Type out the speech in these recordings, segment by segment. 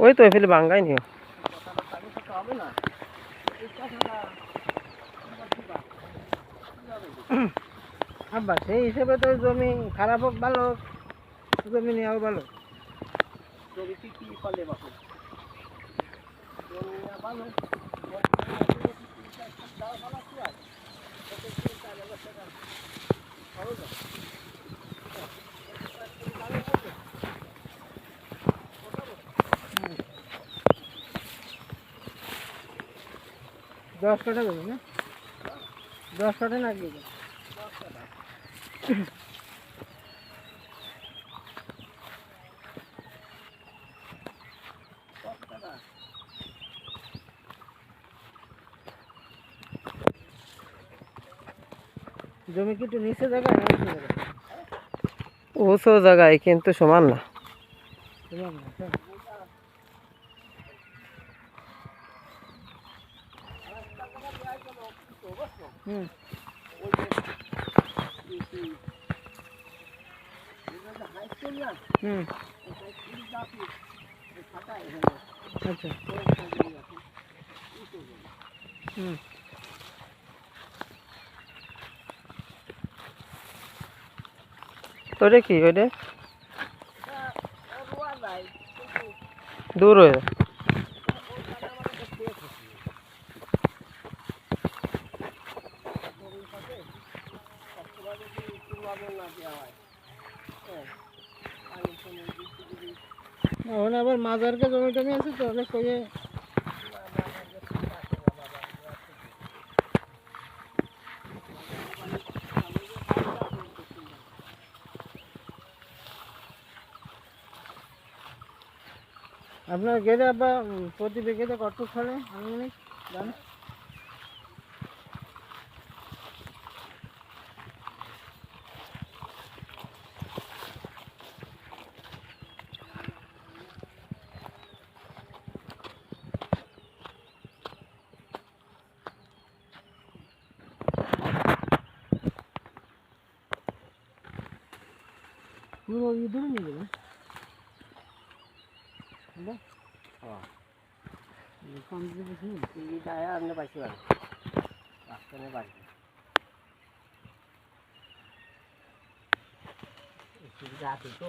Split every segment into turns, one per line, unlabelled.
ওই তো ফেলে বাঙ্গাই নিও? আব্বা, সেই হিসেবে তো জমি খারাপ হোক, ভালো হোক, জমি নেওয়াও ভালো
জমি কি ফলে বাপু নেওয়া ভালো
দশ কাঠা দেবে না? দশ না জমি কি একটু নিচে জায়গায় না উঁচু জায়গায়?
উঁচু জায়গায় কিন্তু সমান না।
তোমার না হুম। হুম। আচ্ছা। হুম।
ওটা কি দূর হয়ে
ওখানে আবার মাজারকে জমি টমি আছে তো, অনেক কয়ে আপনার গেলে আবার প্রতি বিঘেতে কত ফলে আনুমানিক জান। ইঁদুর নিয়ে যাবে
আনতে পারছি বাড়ি রাস্তানে বাড়ি আছে তো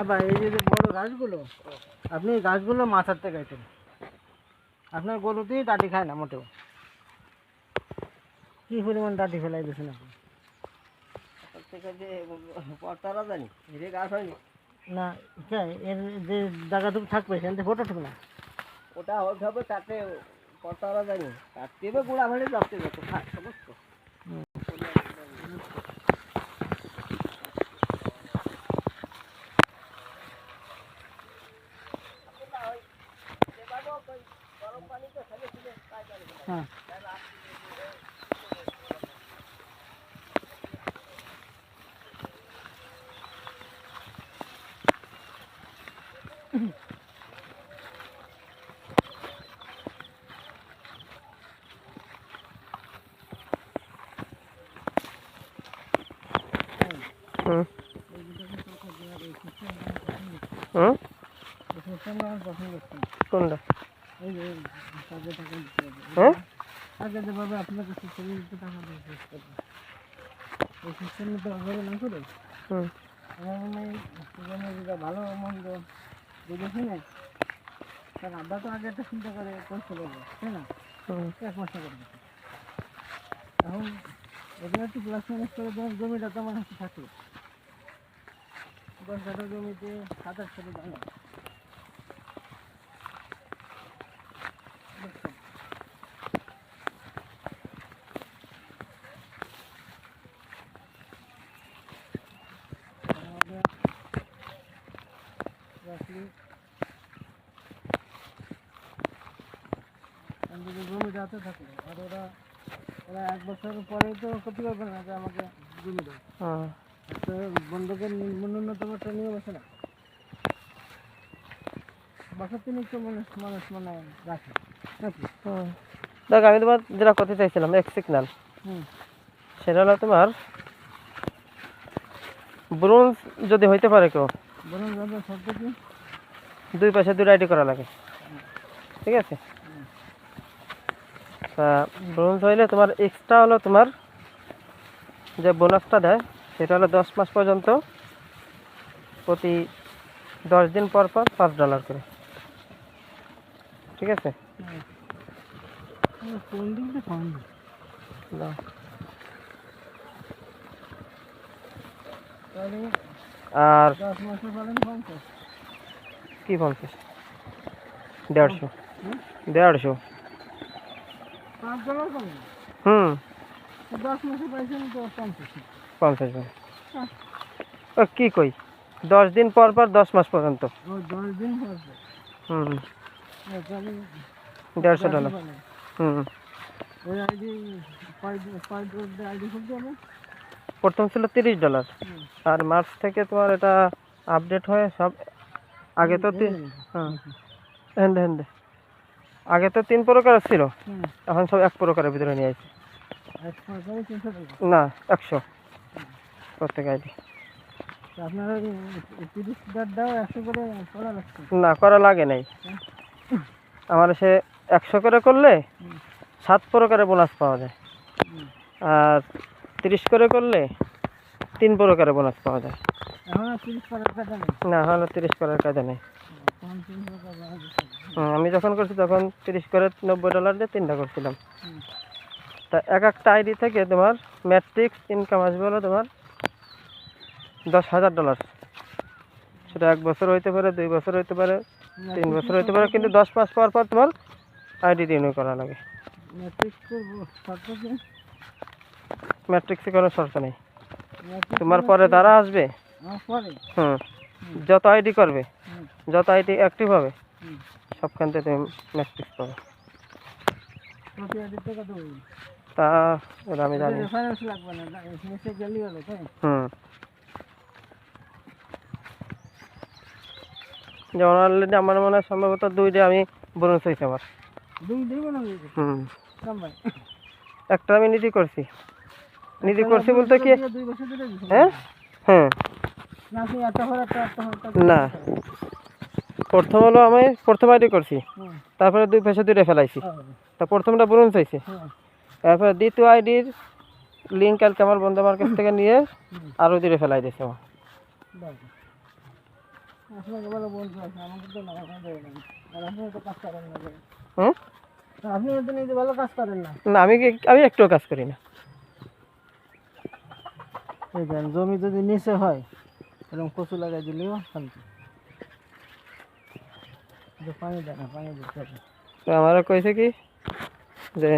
আবার এই যে বড় গাছগুলো আপনি এই গাছগুলো মাথার থেকে গাইতেন আপনার গরুতেই ডাটি খায় না মোটেও। কি পরিমাণ ডাটি ফেলাই দিয়েছেন আপনি?
তার থেকে
না এর যে জায়গাটুকু থাকবে সেখান থেকে ফটো না?
ওটা হবে তাতে পরতারা জানি। কাটতে হবে গোড়া ভরে যাচ্ছে যত খায় সমস্ত গরম পানিতে ফেলে ফেলে
হ্যাঁ
হুম হুম
এই সিস্টেমটা না। যে টাকা
হ্যাঁ?
দিয়ে শেষ করবে। এই সিস্টেমে তো না করে।
হুম।
আমার মনে হয় যেটা ভালো মন্দ শুনে কারণ আব্বা তো আগে একটা চিন্তা করে করছিল তাই না? এক মাসে এখন একটু প্লাস মাইনাস করে দেওয়ার জমিটা তো আমার হাতে থাকল। দশ কাঠা জমিতে সাতাশ করে দাম আমি যদি জমিটা হাতে থাকল আর ওরা ওরা এক বছর পরে তো ক্ষতি করবে না যে আমাকে জমি দেয় একটা ন্যূনতম একটা আছে না বছর তিনিক তো মানুষ মানুষ মানে রাখে
দেখ আমি তোমার যেটা করতে চাইছিলাম এক সিগনাল সেটা হলো তোমার ব্রোঞ্জ যদি হইতে পারে কেউ দুই পাশে দুই আইডি করা লাগে। ঠিক আছে? তা ব্রোঞ্জ হইলে তোমার এক্সট্রা হলো তোমার যে বোনাসটা দেয় সেটা হলো দশ মাস পর্যন্ত প্রতি দশ দিন পর পর পাঁচ ডলার করে। ঠিক আছে?
হুম।
আর কি পঞ্চাশ? দেড়শো। দেড়শো। হুম।
পঞ্চাশ। হ্যাঁ।
ও কি কই? দশ দিন পর পর দশ মাস পর্যন্ত। হুম। দেড়শো ডলার হুম।
আইডি আইডি
প্রথম ছিল তিরিশ ডলার। আর মার্চ থেকে তোমার এটা আপডেট হয়ে সব। আগে তো হ্যাঁ। হেন্দে হেন্দে। আগে তো তিন প্রকার ছিল। এখন সব এক প্রকারের ভিতরে নিয়ে আসছে না একশো। প্রত্যেক আইডি। না করা লাগে নাই। আমার সে একশো করে করলে সাত প্রকারের বোনাস পাওয়া যায়। আর তিরিশ করে করলে তিন প্রকারের বোনাস পাওয়া যায়। না হলে তিরিশ করার কাজে নেই। আমি যখন করছি তখন তিরিশ করে নব্বই ডলার দিয়ে তিনটা করছিলাম। তা এক একটা আইডি থেকে তোমার ম্যাট্রিক্স ইনকাম আসবে হলো তোমার দশ হাজার ডলার সেটা এক বছর হইতে পারে দুই বছর হইতে পারে তিন বছর হইতে পারে কিন্তু দশ মাস পর পর তোমার আইডি রিনিউ করা লাগে।
ম্যাট্রিক করব শর্ত কি
ম্যাট্রিক্সে কোনো শর্ত নেই। তোমার পরে তারা আসবে? হুম। যত আইডি করবে যত আইডি অ্যাক্টিভ হবে সবখান থেকে তুমি ম্যাট্রিক্স পাবে। তা এটা আমি জানি হুম। যেমন অলরেডি আমার মনে হয় সম্ভবত দুইটা আমি বোনাস হয়েছে আমার। হুম। একটা আমি নিজে করছি। নিজে করছি বলতে কি। হ্যাঁ? হ্যাঁ।
না
প্রথম হলো আমি প্রথম আইডি করছি। তারপরে দুই পয়সা দুইটা ফেলাইছি।
হ্যাঁ।
তা প্রথমটা বোনাস হয়েছে।
হ্যাঁ।
তারপরে দ্বিতীয় আইডির লিঙ্ক কালকে আমার বন্ধু আমার কাছ থেকে নিয়ে আরও দুটো ফেলাই দিয়েছে আমার
না
আমি কি- আমি একটুও কাজ করি না।
দেন, জমি যদি নিচে হয়, এরকম কচু লাগাই দিলেও শান্তি। পানি দেয় না পানি দিতে
তো আমারও কইছে কি যে